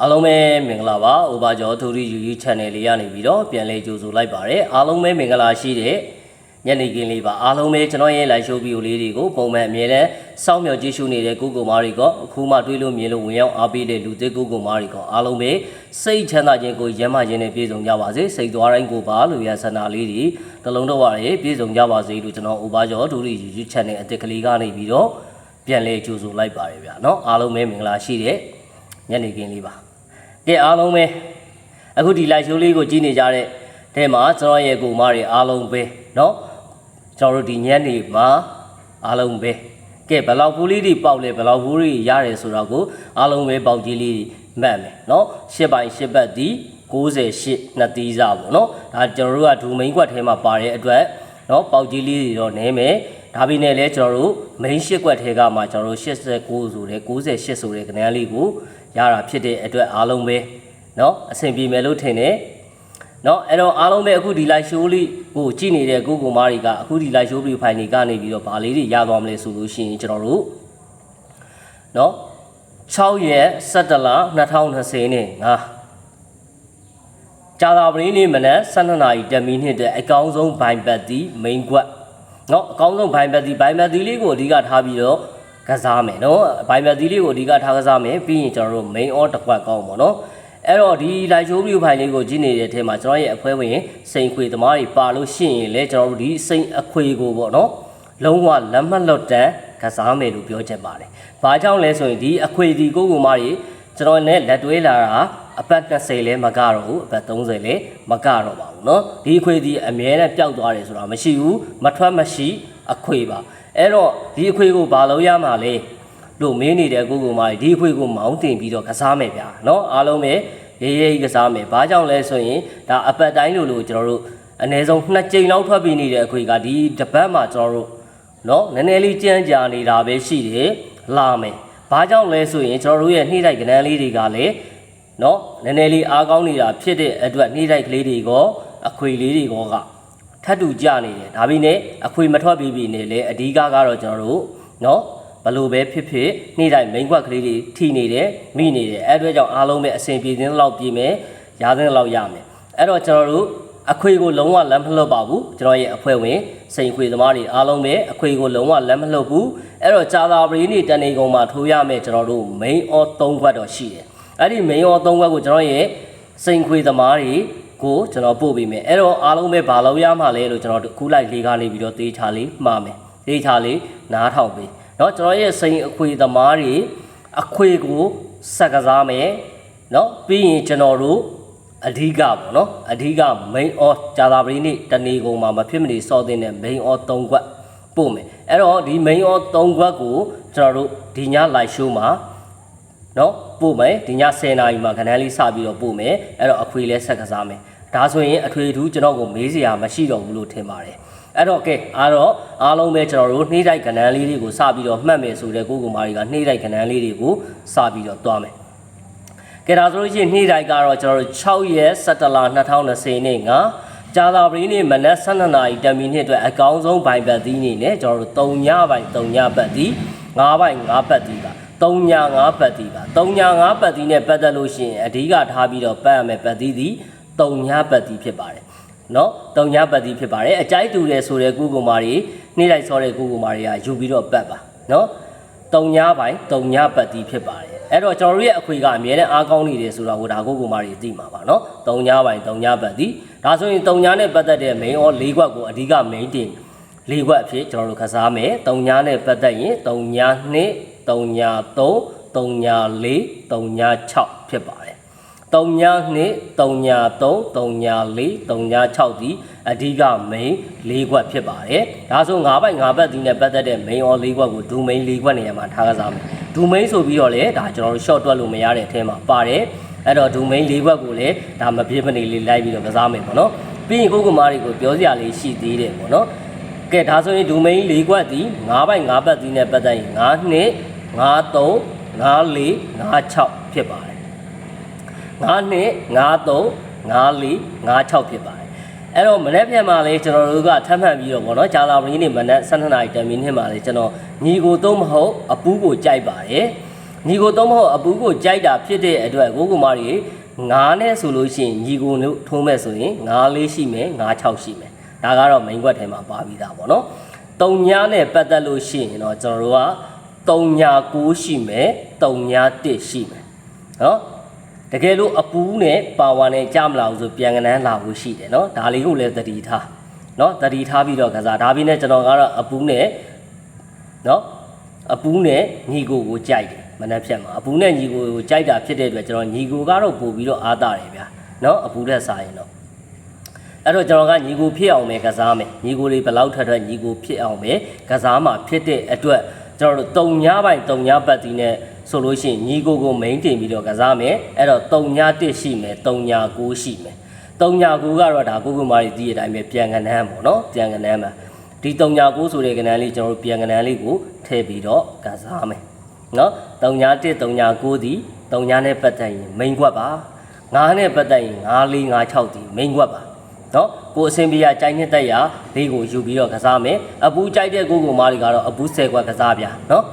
အားလုံးပဲမင်္ဂလာပါ။ Over ကျော် Theory YouTube Channel လေးကနေပြီးတော့ပြန်လည်ကြိုဆိုလိုက်ပါရစေ။အားလုံးပဲမင်္ဂလာရှိတဲ့ညနေခင်းလေးပါ။အားလုံးပဲကျွန်တော်ရဲ့ live show video လေးတွေကိုပုံမှန်အမြဲတမ်းစောင့်မျှော်ကြည့်ရှုနေတဲ့ကိုကိုမားတွေကအခုမှတွေးလို့မြင်လို့ဝင်ရောက်အားပေးတဲ့လူသစ်ကိုကိုမားတွေကအားလုံးပဲစိတ်ချမ်းသာခြင်းကိုရမ်းမာခြင်းနဲ့ပြည့်စုံကြပါစေ။စိတ်သွားတိုင်းကိုပါလို့ရဆန္ဒလေးတွေတလုံးတော့ပါရပြည့်စုံကြပါစေလို့ကျွန်တော် Over ကျော် Theory YouTube Channel အသစ်ကလေးကနေပြီးတော့ပြန်လည်ကြိုဆိုလိုက်ပါရစေဗျာနော်။အားလုံးပဲမင်္ဂလာရှိတဲ့ ညနေခင်းလေးပါ။ ကဲအားလုံးပဲအခုဒီ live show လေးကိုကြည့်နေကြတဲ့တဲမှာကျွန်တော်ရဲ့ကိုမတွေအားလုံးပဲเนาะကျွန်တော်တို့ဒီညနေမှာအားလုံးပဲကဲဘယ်လောက်ဘူးလေးတွေပေါက်လဲဘယ်လောက်ဘူးတွေရတယ်ဆိုတော့ကိုအားလုံးပဲပေါက်ကြီးလေးတွေမှတ်မယ်เนาะရှစ်ပိုင်းရှစ်ပတ်ဒီ68နှစ်သီးစားပေါ့เนาะဒါကျွန်တော်တို့ကဒူမိန်ကွက်ထဲမှာပါတဲ့အတွက်เนาะပေါက်ကြီးလေးတွေတော့နည်းမယ် ဒါပေမဲ့လည်းကျွန်တော်တို့ main ရှစ်ကွက်ထဲကမှကျွန်တော်တို့89ဆိုတဲ့98ဆိုတဲ့ကဏ္ဍလေးကိုရတာဖြစ်တဲ့အတွက်အားလုံးပဲเนาะအဆင်ပြေမယ်လို့ထင်တယ်เนาะအဲ့တော့အားလုံးပဲအခုဒီ live show လေးကိုကြည့်နေတဲ့ကိုကိုမားတွေကအခုဒီ live show ပြီးဖိုင်တွေကနေပြီးတော့ဗာလေးတွေရသွားမလဲဆိုလို့ရှိရင်ကျွန်တော်တို့เนาะ6ရက်17လ2020နဲ့ငါကြာသာပရင်းနေ့မနက်12နာရီ10မိနစ်တဲ့အကောင်းဆုံးဘိုင်ပတ်တီ main ကွက် နော်အကောင်းဆုံးဘိုင်ဘက်ဒီဘိုင်ဘက်ဒီလေးကိုအဓိကထားပြီးတော့ကစားမယ်နော်ဘိုင်ဘက်ဒီလေးကိုအဓိကထားကစားမယ်ပြီးရင်ကျွန်တော်တို့ main or တစ်ခွက်ကောင်းပါတော့အဲ့တော့ဒီ live show view ဖိုင်လေးကိုကြည့်နေတဲ့အထက်မှာကျွန်တော်ရဲ့အဖွဲဝင်စိန်ခွေသမားတွေပါလို့ရှိရင်လည်းကျွန်တော်တို့ဒီစိန်အခွေကိုပေါ့နော်လုံးဝလက်မလွတ်တမ်းကစားမယ်လို့ပြောချက်ပါတယ်။ဘာကြောင့်လဲဆိုရင်ဒီအခွေဒီကိုကိုမတွေကျွန်တော်နဲ့လက်တွဲလာတာ အပတ်20လဲမကတော့ဘူးအပတ်30လဲမကတော့ပါဘူးเนาะဒီအခွေဒီအမြဲတမ်းပျောက်သွားတယ်ဆိုတာမရှိဘူးမထွက်မရှိအခွေပါအဲ့တော့ဒီအခွေကိုဘာလို့ရမှာလဲလို့မင်းနေတဲ့ကိုကိုမားတွေဒီအခွေကိုမောင်းတင်ပြီးတော့ကစားမယ်ဗျာเนาะအားလုံးပဲရေးရေးကစားမယ်ဘာကြောင့်လဲဆိုရင်ဒါအပတ်တိုင်းလိုလိုကျွန်တော်တို့အနည်းဆုံးနှစ်ကြိမ်လောက်ထွက်ပြီးနေတဲ့အခွေကဒီတပတ်မှာကျွန်တော်တို့ เนาะနည်းနည်းလေးကြမ်းကြာနေတာပဲရှိတယ်လာမယ်ဘာကြောင့်လဲဆိုရင်ကျွန်တော်တို့ရဲ့နှိမ့်တိုက်ကဏ္ဍလေးတွေကလည်း နော်နည်းနည်းလေးအားကောင်းနေတာဖြစ်တဲ့အတွက်နှိမ့်တိုက်ကလေးတွေကအခွေလေးတွေကထတ်တူကြနေတယ်ဒါပေမဲ့အခွေမထွက်ပြီးပြီနေလေအဓိကကတော့ကျွန်တော်တို့နော်ဘလို့ပဲဖြစ်ဖြစ်နေ့တိုင်းမိန်ခွက်ကလေးတွေထိနေတယ်မိနေတယ်အဲအတွက်ကြောင့်အားလုံးပဲအစဉ်ပြေခြင်းလောက်ပြည်မယ်ရာသင်းလောက်ရမယ်အဲ့တော့ကျွန်တော်တို့အခွေကိုလုံးဝလမ်းမလွတ်ပါဘူးကျွန်တော်ရဲ့အဖွဲ့ဝင်စိန်ခွေသမားတွေအားလုံးပဲအခွေကိုလုံးဝလမ်းမလွတ်ဘူးအဲ့တော့ကြာသာပရီနေတန်နေကုန်မှာထိုးရမယ်ကျွန်တော်တို့ main or 3ခွက်တော့ရှိတယ် အဲ့ဒီ main or 3ခွက်ကိုကျွန်တော်ရဲ့စိန်ခွေသမားတွေကိုကျွန်တော်ပို့ပေးမယ်အဲ့တော့အားလုံးပဲဘာလို့ရမှာလဲလို့ကျွန်တော်တို့ခုလိုက်လေးကားလေးပြီးတော့တေးချလေးမှားမယ်တေးချလေးနားထောင်ပေးเนาะကျွန်တော်ရဲ့စိန်အခွေသမားတွေအခွေကိုစက်ကစားမယ်เนาะပြီးရင်ကျွန်တော်တို့ အဓိကပေါ့နော်အဓိက main or ကြာသာပရိနေ့တနေကုန်မှာမဖြစ်မနေစော်တင်တဲ့ main or 3ခွက်ပို့မယ်အဲ့တော့ဒီ main or 3ခွက်ကိုကျွန်တော်တို့ဒီည live show မှာ နော်ပို့မယ်ဒီည10နာရီမှာခဏလေးစပြီးတော့ပို့မယ်အဲ့တော့အခွေလဲဆက်ကစားမယ်ဒါဆိုရင်အထွေထူးကျွန်တော်ကိုမေးစရာမရှိတော့ဘူးလို့ထင်ပါတယ်အဲ့တော့ကဲအားတော့အားလုံးပဲကျွန်တော်တို့နှိမ့်တိုက်ကဏ္ဍလေးတွေကိုစပြီးတော့မှတ်မယ်ဆိုတဲ့ကိုကိုမာရီကနှိမ့်တိုက်ကဏ္ဍလေးတွေကိုစပြီးတော့တွားမယ်ကဲဒါဆိုလို့ရှိရင်နေ့တိုင်းကတော့ကျွန်တော်တို့6ရက်17လ2020နေ့ကကြာသာပရင်းနေ့မနက်12နာရီ10မိနစ်အတွက်အကောင်းဆုံးဘိုင်ပတ်သီးနေနဲ့ကျွန်တော်တို့3ညဘိုင်3ညပတ်သီး9ဘိုင်9ပတ်သီးပါ 3ညာ5ပတ်သီပါ3ညာ5ပတ်သီနဲ့ပတ်သက်လို့ရှိရင်အဓိကထားပြီးတော့ပတ်ရမယ်ပတ်သီသည်3ညာပတ်သီဖြစ်ပါတယ်နော်3ညာပတ်သီဖြစ်ပါတယ်အကြိုက်တူတယ်ဆိုတဲ့ကုကုမာတွေနှိမ့်လိုက်စောတဲ့ကုကုမာတွေကယူပြီးတော့ပတ်ပါနော်3ညာပိုင်း3ညာပတ်သီဖြစ်ပါတယ်အဲ့တော့ကျွန်တော်တို့ရဲ့အခွေကအမြဲတမ်းအားကောင်းနေတယ်ဆိုတော့ဟိုဒါကုကုမာတွေသိမှာပါနော်3ညာပိုင်း3ညာပတ်သီဒါဆိုရင်3ညာနဲ့ပတ်သက်တဲ့ main all ၄ခွက်ကိုအဓိက main တင်၄ခွက်အဖြစ်ကျွန်တော်တို့ခစားမယ်3ညာနဲ့ပတ်သက်ရင်3ညာ2 တုံညာ3တုံညာ4တုံညာ6ဖြစ်ပါတယ်တုံညာ2တုံညာ3တုံညာ4တုံညာ6ဒီအဓိက main ၄ခွက်ဖြစ်ပါတယ်ဒါဆို၅ဘိုက်၅ဘက်ဒီနဲ့ပတ်သက်တဲ့ main or ၄ခွက်ကိုဒူ main ၄ခွက်နေရာမှာထားကစားမယ်ဒူ main ဆိုပြီးတော့လေဒါကျွန်တော်တို့ short တွက်လို့မရတဲ့အထဲမှာပါတယ်အဲ့တော့ဒူ main ၄ခွက်ကိုလည်းဒါမပြည့်မနေလေးလိုက်ပြီးတော့ကစားမယ်ပေါ့နော်ပြီးရင်ကိုကုမားတွေကိုပြောစရာလေးရှိသေးတယ်ပေါ့နော်ကဲဒါဆိုရင်ဒူ main ၄ခွက်ဒီ၅ဘိုက်၅ဘက်ဒီနဲ့ပတ်သက်ရင်9နှစ် 9 3 9 4 9 6ဖြစ်ပါတယ်9နှစ်9 3 9 4 9 6ဖြစ်ပါတယ်အဲ့တော့မနေ့ပြန်မှာလေကျွန်တော်တို့ကထပ်မှတ်ပြီးတော့ဗောနော်ဂျာလာပရင်းနေမနက်12နာရီ10မိနစ်မှာလေကျွန်တော်ညီကိုသုံးမဟုတ်အပူးကိုကြိုက်ပါတယ်ညီကိုသုံးမဟုတ်အပူကိုကြိုက်တာဖြစ်တဲ့အတွက်ကိုကိုမာရီငါးနဲ့ဆိုလို့ရှိရင်ညီကိုတို့ထိုးမဲ့ဆိုရင်ငါးလေးရှိမယ်ငါး၆ရှိမယ်ဒါကတော့ main ကွက်ထဲမှာပါပြီးသားပေါ့နော်တုံညာနဲ့ပတ်သက်လို့ရှိရင်တော့ကျွန်တော်တို့က တုံညာ9ရှိမယ်တုံညာ1ရှိမယ်နော်တကယ်လို့အပူနဲ့ပါဝါနဲ့ကြမလာဘူးဆိုပြန်ကနန်းလာဖို့ရှိတယ်နော်ဒါလေးကိုလည်းသတိထားနော်သတိထားပြီးတော့ကစားဒါပြီးနဲ့ကျွန်တော်ကတော့အပူနဲ့နော်အပူးနဲ့ညီကိုကိုကြိုက်တယ်မနှက်ဖြတ်မှာအပူးနဲ့ညီကိုကိုကြိုက်တာဖြစ်တဲ့အတွက်ကျွန်တော်ညီကိုကတော့ပို့ပြီးတော့အားတာတယ်ဗျာနော်အပူးနဲ့စားရင်တော့အဲ့တော့ကျွန်တော်ကညီကိုဖြစ်အောင်ပဲကစားမယ်ညီကိုလေးဘယ်လောက်ထက်ထက်ညီကိုဖြစ်အောင်ပဲကစားမှာဖြစ်တဲ့အတွက် ကျွန်တော်တို့တုံညာပိုင်းတုံညာပတ်တီနဲ့ဆိုလို့ရှိရင်ညီကိုကိုမိန်တင်ပြီးတော့ကစားမယ်အဲ့တော့တုံညာ1ရှိမယ်တုံညာ9ရှိမယ်တုံညာ9ကတော့ဒါကိုကိုမာရီတီးတဲ့အတိုင်းပဲပြန်ကနန်းပေါ့နော်ပြန်ကနန်းမှာဒီ39ဆိုတဲ့ကဏ္ဍလေးကျွန်တော်တို့ပြန်ကဏ္ဍလေးကိုထည့်ပြီးတော့ကစားမယ်နော်39 39ဒီ39နဲ့ပတ်သက်ရင် main ကွက်ပါ9နဲ့ပတ်သက်ရင်9 4 5 6ဒီ main ကွက်ပါ နော်ကိုအစင်ပြာကြိုက်နှစ်သက်ရာလေးကိုယူပြီးတော့ကစားမယ်အပူကြိုက်တဲ့ကိုကိုမားတွေကတော့အပူ၁၀ခွက်ကစားပြနော်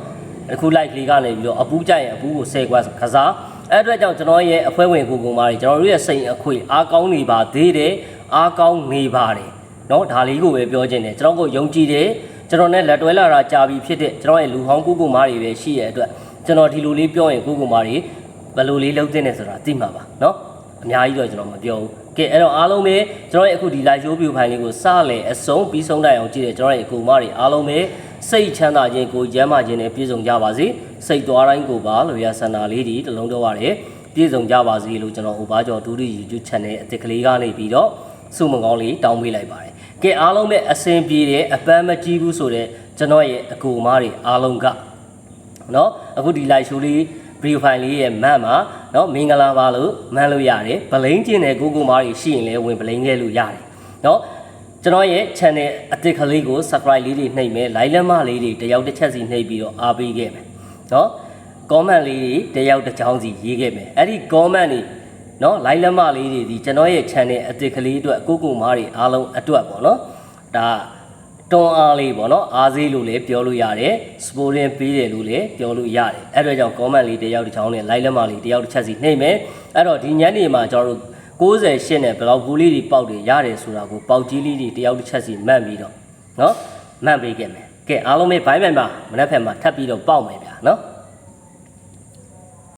အခု live လေးကနေပြီးတော့အပူကြိုက်ရင်အပူကို၁၀ခွက်ကစားအဲ့အတွက်ကြောင့်ကျွန်တော်ရဲ့အဖွဲ့ဝင်ကိုကိုမားတွေကျွန်တော်တို့ရဲ့စိန်အခွေအားကောင်းနေပါသေးတယ်အားကောင်းနေပါတယ်နော်ဒါလေးကိုပဲပြောချင်တယ်ကျွန်တော်ကိုယုံကြည်တယ်ကျွန်တော်နဲ့လက်တွဲလာတာကြာပြီဖြစ်တဲ့ကျွန်တော်ရဲ့လူဟောင်းကိုကိုမားတွေပဲရှိရတဲ့အတွက်ကျွန်တော်ဒီလိုလေးပြောရင်ကိုကိုမားတွေဘယ်လိုလေးလုပ်သင့်တယ်ဆိုတာသိမှာပါနော် အများကြီးတော့ကျွန်တော်မပြောဘူးကဲအဲ့တော့အားလုံးပဲကျွန်တော်ရဲ့အခုဒီ live show view ဖိုင်လေးကိုစလဲအဆုံးပြီးဆုံးတိုင်အောင်ကြည့်တယ်ကျွန်တော်ရဲ့အကူမတွေအားလုံးပဲစိတ်ချမ်းသာခြင်းကိုကျမ်းမာခြင်းနဲ့ပြည့်စုံကြပါစေစိတ်သွားတိုင်းကိုပါလို့ရဆန္ဒလေးဒီတလုံးတော့ရတယ်ပြည့်စုံကြပါစေလို့ကျွန်တော်ဟိုပါကျော်ဒူရီ YouTube channel အသစ်ကလေးကနေပြီးတော့စုမကောင်းလေးတောင်းပေးလိုက်ပါတယ်ကဲအားလုံးပဲအစင်ပြေတယ်အပန်းမကြီးဘူးဆိုတော့ကျွန်တော်ရဲ့အကူအမတွေအားလုံးကနော်အခုဒီ live show လေး video file လေးရဲ့မန်မှာเนาะမင်္ဂလာပါလို့မှန်းလို့ရတယ်ဗလိန်ကျင်တဲ့ကိုကိုမားတွေရှိရင်လည်းဝင်ဗလိန်ခဲ့လို့ရတယ်เนาะကျွန်တော်ရဲ့ channel အသစ်ကလေးကို subscribe လေးတွေနှိပ်မယ် like လက်မလေးတွေတယောက်တစ်ချက်စီနှိပ်ပြီးတော့အားပေးခဲ့မယ်เนาะ comment လေးတွေတယောက်တစ်ချောင်းစီရေးခဲ့မယ်အဲ့ဒီ comment တွေเนาะ like လက်မလေးတွေဒီကျွန်တော်ရဲ့ channel အသစ်ကလေးအတွက်ကိုကိုမားတွေအားလုံးအတွက်ပေါ့เนาะဒါ တွန်းအားလေးပေါ့နော်အားစေးလို့လည်းပြောလို့ရတယ်စပိုရင်းပေးတယ်လို့လည်းပြောလို့ရတယ်အဲ့တော့ကြောင့် comment လေးတစ်ယောက်တစ်ချောင်းနဲ့ like လက်မလေးတစ်ယောက်တစ်ချက်စီနှိမ့်မယ်အဲ့တော့ဒီညနေမှာကျွန်တော်တို့68နဲ့ဘလောက်ဘူးလေးတွေပေါက်တွေရတယ်ဆိုတာကိုပေါက်ကြီးလေးတွေတစ်ယောက်တစ်ချက်စီမှတ်ပြီးတော့နော်မှတ်ပေးခဲ့မယ်ကဲအားလုံးပဲဘိုင်းဘိုင်မှာမနေ့ဖက်မှာထပ်ပြီးတော့ပေါက်မယ်ဗျာနော်